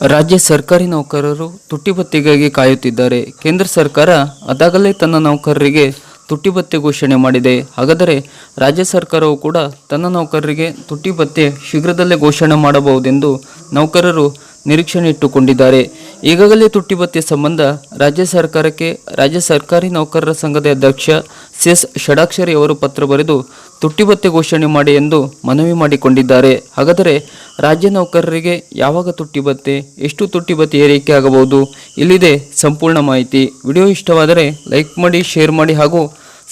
ರಾಜ್ಯ ಸರ್ಕಾರಿ ನೌಕರರು ತುಟ್ಟಿಭತ್ಯೆಗಾಗಿ ಕಾಯುತ್ತಿದ್ದಾರೆ. ಕೇಂದ್ರ ಸರ್ಕಾರ ಅದಾಗಲೇ ತನ್ನ ನೌಕರರಿಗೆ ತುಟ್ಟಿಭತ್ಯೆ ಘೋಷಣೆ ಮಾಡಿದೆ. ಹಾಗಾದರೆ ರಾಜ್ಯ ಸರ್ಕಾರವು ಕೂಡ ತನ್ನ ನೌಕರರಿಗೆ ತುಟ್ಟಿಭತ್ಯೆ ಶೀಘ್ರದಲ್ಲೇ ಘೋಷಣೆ ಮಾಡಬಹುದೆಂದು ನೌಕರರು ನಿರೀಕ್ಷಣೆ ಇಟ್ಟುಕೊಂಡಿದ್ದಾರೆ ಈಗಾಗಲೇ ತುಟ್ಟಿಭತ್ಯೆ ಸಂಬಂಧ ರಾಜ್ಯ ಸರ್ಕಾರಕ್ಕೆ, ರಾಜ್ಯ ಸರ್ಕಾರಿ ನೌಕರರ ಸಂಘದ ಅಧ್ಯಕ್ಷ ಸಿ ಎಸ್ ಷಡಾಕ್ಷರಿ ಅವರು ಪತ್ರ ಬರೆದು ತುಟ್ಟಿಭತ್ಯೆ ಘೋಷಣೆ ಮಾಡಿ ಎಂದು ಮನವಿ ಮಾಡಿಕೊಂಡಿದ್ದಾರೆ. ಹಾಗಾದರೆ ರಾಜ್ಯ ನೌಕರರಿಗೆ ಯಾವಾಗ ತುಟ್ಟಿಭತ್ಯೆ ಎಷ್ಟು ತುಟ್ಟಿಭತ್ಯೆ ಏರಿಕೆ ಆಗಬಹುದು? ಇಲ್ಲಿದೆ ಸಂಪೂರ್ಣ ಮಾಹಿತಿ. ವಿಡಿಯೋ ಇಷ್ಟವಾದರೆ ಲೈಕ್ ಮಾಡಿ, ಶೇರ್ ಮಾಡಿ ಹಾಗೂ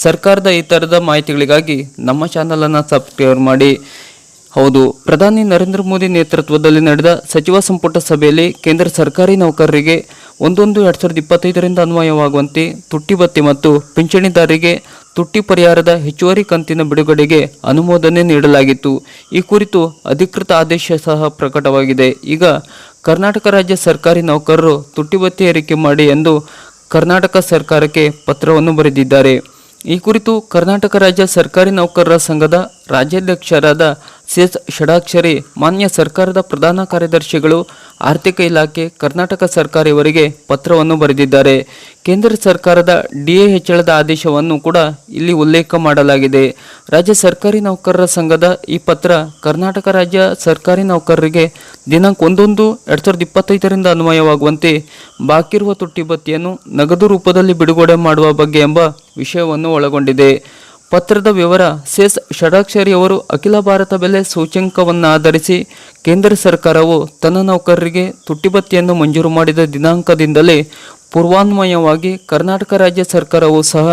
ಸರ್ಕಾರದ ಈ ಥರದ ಮಾಹಿತಿಗಳಿಗಾಗಿ ನಮ್ಮ ಚಾನಲನ್ನು ಸಬ್ಸ್ಕ್ರೈಬ್ ಮಾಡಿ. ಹೌದು. ಪ್ರಧಾನಿ ನರೇಂದ್ರ ಮೋದಿ ನೇತೃತ್ವದಲ್ಲಿ ನಡೆದ ಸಚಿವ ಸಂಪುಟ ಸಭೆಯಲ್ಲಿ ಕೇಂದ್ರ ಸರ್ಕಾರಿ ನೌಕರರಿಗೆ ಒಂದೊಂದು ಎರಡ್ ಸಾವಿರದ ಇಪ್ಪತ್ತೈದರಿಂದ ಅನ್ವಯವಾಗುವಂತೆ ತುಟ್ಟಿ ಭತ್ಯೆ ಮತ್ತು ಪಿಂಚಣಿದಾರರಿಗೆ ತುಟ್ಟಿ ಪರಿಹಾರದ ಹೆಚ್ಚುವರಿ ಕಂತಿನ ಬಿಡುಗಡೆಗೆ ಅನುಮೋದನೆ ನೀಡಲಾಗಿತ್ತು. ಈ ಕುರಿತು ಅಧಿಕೃತ ಆದೇಶ ಸಹ ಪ್ರಕಟವಾಗಿದೆ. ಈಗ ಕರ್ನಾಟಕ ರಾಜ್ಯ ಸರ್ಕಾರಿ ನೌಕರರು ತುಟ್ಟಿ ಭತ್ಯೆ ಏರಿಕೆ ಮಾಡಿ ಎಂದು ಕರ್ನಾಟಕ ಸರ್ಕಾರಕ್ಕೆ ಪತ್ರವನ್ನು ಬರೆದಿದ್ದಾರೆ. ಈ ಕುರಿತು ಕರ್ನಾಟಕ ರಾಜ್ಯ ಸರ್ಕಾರಿ ನೌಕರರ ಸಂಘದ ರಾಜ್ಯಾಧ್ಯಕ್ಷರಾದ ಸಿ ಎಸ್ ಷಡಾಕ್ಷರಿ, ಮಾನ್ಯ ಸರ್ಕಾರದ ಪ್ರಧಾನ ಕಾರ್ಯದರ್ಶಿಗಳು, ಆರ್ಥಿಕ ಇಲಾಖೆ, ಕರ್ನಾಟಕ ಸರ್ಕಾರ ಇವರಿಗೆ ಪತ್ರವನ್ನು ಬರೆದಿದ್ದಾರೆ. ಕೇಂದ್ರ ಸರ್ಕಾರದ ಡಿಎ ಹೆಚ್ಚಳದ ಆದೇಶವನ್ನು ಕೂಡ ಇಲ್ಲಿ ಉಲ್ಲೇಖ ಮಾಡಲಾಗಿದೆ. ರಾಜ್ಯ ಸರ್ಕಾರಿ ನೌಕರರ ಸಂಘದ ಈ ಪತ್ರ ಕರ್ನಾಟಕ ರಾಜ್ಯ ಸರ್ಕಾರಿ ನೌಕರರಿಗೆ ದಿನಾಂಕ ಒಂದೊಂದು ಎರಡ್ ಸಾವಿರದ ಇಪ್ಪತ್ತೈದರಿಂದ ಅನ್ವಯವಾಗುವಂತೆ ಬಾಕಿರುವ ತುಟ್ಟಿ ಭತ್ಯೆಯನ್ನು ನಗದು ರೂಪದಲ್ಲಿ ಬಿಡುಗಡೆ ಮಾಡುವ ಬಗ್ಗೆ ಎಂಬ ವಿಷಯವನ್ನು ಒಳಗೊಂಡಿದೆ. ಪತ್ರದ ವಿವರ ಸೆಸ್ ಷಡಾಕ್ಷರಿ ಅವರು ಅಖಿಲ ಭಾರತ ಬೆಲೆ ಸೂಚ್ಯಂಕವನ್ನು ಆಧರಿಸಿ ಕೇಂದ್ರ ಸರ್ಕಾರವು ತನ್ನ ನೌಕರರಿಗೆ ತುಟ್ಟಿಬತ್ತಿಯನ್ನು ಮಂಜೂರು ಮಾಡಿದ ದಿನಾಂಕದಿಂದಲೇ ಪೂರ್ವಾನ್ವಯವಾಗಿ ಕರ್ನಾಟಕ ರಾಜ್ಯ ಸರ್ಕಾರವು ಸಹ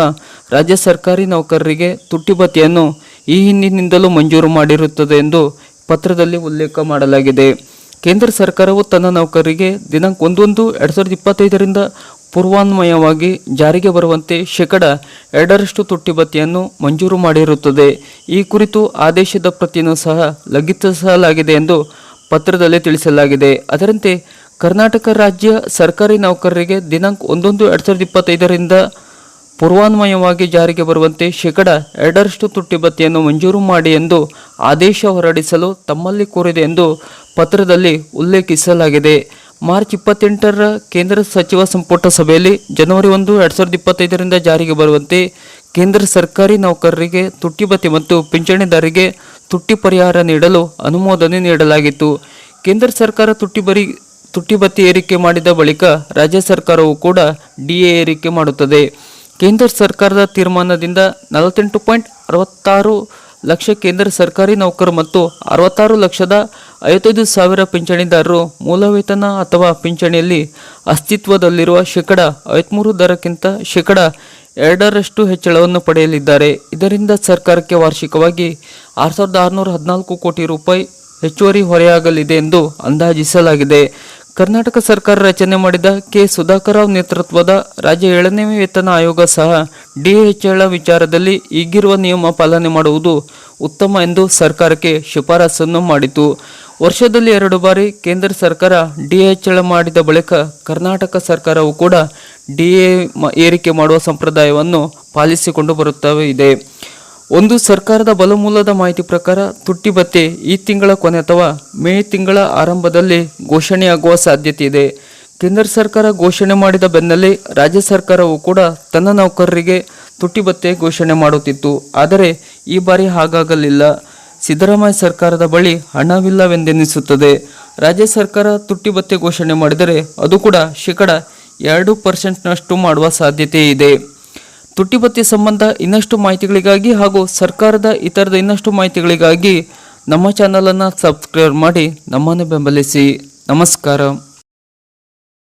ರಾಜ್ಯ ಸರ್ಕಾರಿ ನೌಕರರಿಗೆ ತುಟ್ಟಿಬತ್ತಿಯನ್ನು ಈ ಹಿಂದಿನಿಂದಲೂ ಮಂಜೂರು ಮಾಡಿರುತ್ತದೆ ಎಂದು ಪತ್ರದಲ್ಲಿ ಉಲ್ಲೇಖ ಮಾಡಲಾಗಿದೆ. ಕೇಂದ್ರ ಸರ್ಕಾರವು ತನ್ನ ನೌಕರರಿಗೆ ದಿನಾಂಕ ಒಂದೊಂದು, ಎರಡು ಸಾವಿರದ ಇಪ್ಪತ್ತೈದರಿಂದ ಪೂರ್ವಾನ್ವಯವಾಗಿ ಜಾರಿಗೆ ಬರುವಂತೆ ಶೇಕಡ ಎರಡರಷ್ಟು ತುಟ್ಟಿಬತ್ತಿಯನ್ನು ಮಂಜೂರು ಮಾಡಿರುತ್ತದೆ. ಈ ಕುರಿತು ಆದೇಶದ ಪ್ರತಿಯನ್ನು ಸಹ ಲಗಿತಿಸಲಾಗಿದೆ ಎಂದು ಪತ್ರದಲ್ಲಿ ತಿಳಿಸಲಾಗಿದೆ. ಅದರಂತೆ ಕರ್ನಾಟಕ ರಾಜ್ಯ ಸರ್ಕಾರಿ ನೌಕರರಿಗೆ ದಿನಾಂಕ ಒಂದೊಂದು ಎರಡು ಸಾವಿರದ ಇಪ್ಪತ್ತೈದರಿಂದ ಪೂರ್ವಾನ್ವಯವಾಗಿ ಜಾರಿಗೆ ಬರುವಂತೆ ಶೇಕಡ ಎರಡರಷ್ಟು ತುಟ್ಟಿಬತ್ತಿಯನ್ನು ಮಂಜೂರು ಮಾಡಿ ಎಂದು ಆದೇಶ ಹೊರಡಿಸಲು ತಮ್ಮಲ್ಲಿ ಕೋರಿದೆ ಎಂದು ಪತ್ರದಲ್ಲಿ ಉಲ್ಲೇಖಿಸಲಾಗಿದೆ. ಮಾರ್ಚ್ ಇಪ್ಪತ್ತೆಂಟರ ಕೇಂದ್ರ ಸಚಿವ ಸಂಪುಟ ಸಭೆಯಲ್ಲಿ ಜನವರಿ ಒಂದು, ಎರಡ್ ಸಾವಿರದ ಇಪ್ಪತ್ತೈದರಿಂದ ಜಾರಿಗೆ ಬರುವಂತೆ ಕೇಂದ್ರ ಸರ್ಕಾರಿ ನೌಕರರಿಗೆ ತುಟ್ಟಿ ಭತ್ಯೆ ಮತ್ತು ಪಿಂಚಣಿದಾರರಿಗೆ ತುಟ್ಟಿ ಪರಿಹಾರ ನೀಡಲು ಅನುಮೋದನೆ ನೀಡಲಾಗಿತ್ತು. ಕೇಂದ್ರ ಸರ್ಕಾರ ತುಟ್ಟಿ ಬರಿ, ತುಟ್ಟಿ ಭತ್ಯೆ ಏರಿಕೆ ಮಾಡಿದ ಬಳಿಕ ರಾಜ್ಯ ಸರ್ಕಾರವು ಕೂಡ ಡಿಎ ಏರಿಕೆ ಮಾಡುತ್ತದೆ. ಕೇಂದ್ರ ಸರ್ಕಾರದ ತೀರ್ಮಾನದಿಂದ ನಲವತ್ತೆಂಟು ಪಾಯಿಂಟ್ ಅರವತ್ತಾರು ಲಕ್ಷ ಕೇಂದ್ರ ಸರ್ಕಾರಿ ನೌಕರು ಮತ್ತು ಅರವತ್ತಾರು ಲಕ್ಷದ ಐವತ್ತೈದು ಸಾವಿರ ಪಿಂಚಣಿದಾರರು ಮೂಲ ವೇತನ ಅಥವಾ ಪಿಂಚಣಿಯಲ್ಲಿ ಅಸ್ತಿತ್ವದಲ್ಲಿರುವ ಶೇಕಡ ಐವತ್ಮೂರು ದರಕ್ಕಿಂತ ಶೇಕಡ ಎರಡರಷ್ಟು ಹೆಚ್ಚಳವನ್ನು ಪಡೆಯಲಿದ್ದಾರೆ. ಇದರಿಂದ ಸರ್ಕಾರಕ್ಕೆ ವಾರ್ಷಿಕವಾಗಿ ಆರು ಸಾವಿರದ ಆರುನೂರ ಹದಿನಾಲ್ಕು ಕೋಟಿ ರೂಪಾಯಿ ಹೆಚ್ಚುವರಿ ಹೊರೆಯಾಗಲಿದೆ ಎಂದು ಅಂದಾಜಿಸಲಾಗಿದೆ. ಕರ್ನಾಟಕ ಸರ್ಕಾರ ರಚನೆ ಮಾಡಿದ ಕೆ ಸುಧಾಕರ್ ರಾವ್ ನೇತೃತ್ವದ ರಾಜ್ಯ ಏಳನೇ ವೇತನ ಆಯೋಗ ಸಹ ಡಿ ಹೆಚ್ಚಳ ವಿಚಾರದಲ್ಲಿ ಈಗಿರುವ ನಿಯಮ ಪಾಲನೆ ಮಾಡುವುದು ಉತ್ತಮ ಎಂದು ಸರ್ಕಾರಕ್ಕೆ ಶಿಫಾರಸನ್ನು ಮಾಡಿತು. ವರ್ಷದಲ್ಲಿ ಎರಡು ಬಾರಿ ಕೇಂದ್ರ ಸರ್ಕಾರ ಡಿ ಹೆಚ್ಚಳ ಮಾಡಿದ ಬಳಿಕ ಕರ್ನಾಟಕ ಸರ್ಕಾರವು ಕೂಡ ಡಿ ಎ ಏರಿಕೆ ಮಾಡುವ ಸಂಪ್ರದಾಯವನ್ನು ಪಾಲಿಸಿಕೊಂಡು ಬರುತ್ತವೆ ಇದೆ. ಒಂದು ಸರ್ಕಾರದ ಬಲಮೂಲದ ಮಾಹಿತಿ ಪ್ರಕಾರ ತುಟ್ಟಿ ಭತ್ಯೆ ಈ ತಿಂಗಳ ಕೊನೆ ಅಥವಾ ಮೇ ತಿಂಗಳ ಆರಂಭದಲ್ಲಿ ಘೋಷಣೆಯಾಗುವ ಸಾಧ್ಯತೆ ಇದೆ. ಕೇಂದ್ರ ಸರ್ಕಾರ ಘೋಷಣೆ ಮಾಡಿದ ಬೆನ್ನಲ್ಲೇ ರಾಜ್ಯ ಸರ್ಕಾರವು ಕೂಡ ತನ್ನ ನೌಕರರಿಗೆ ತುಟ್ಟಿ ಭತ್ಯೆ ಘೋಷಣೆ ಮಾಡುತ್ತಿತ್ತು. ಆದರೆ ಈ ಬಾರಿ ಹಾಗಾಗಲಿಲ್ಲ. ಸಿದ್ದರಾಮಯ್ಯ ಸರ್ಕಾರದ ಬಳಿ ಹಣವಿಲ್ಲವೆಂದೆನಿಸುತ್ತದೆ. ರಾಜ್ಯ ಸರ್ಕಾರ ತುಟ್ಟಿ ಘೋಷಣೆ ಮಾಡಿದರೆ ಅದು ಕೂಡ ಶೇಕಡ ಎರಡು ಪರ್ಸೆಂಟ್ನಷ್ಟು ಮಾಡುವ ಸಾಧ್ಯತೆ ಇದೆ. ತುಟ್ಟಿ ಸಂಬಂಧ ಇನ್ನಷ್ಟು ಮಾಹಿತಿಗಳಿಗಾಗಿ ಹಾಗೂ ಸರ್ಕಾರದ ಇತರದ ಇನ್ನಷ್ಟು ಮಾಹಿತಿಗಳಿಗಾಗಿ ನಮ್ಮ ಚಾನಲನ್ನು ಸಬ್ಸ್ಕ್ರೈಬ್ ಮಾಡಿ ನಮ್ಮನ್ನು ಬೆಂಬಲಿಸಿ. ನಮಸ್ಕಾರ.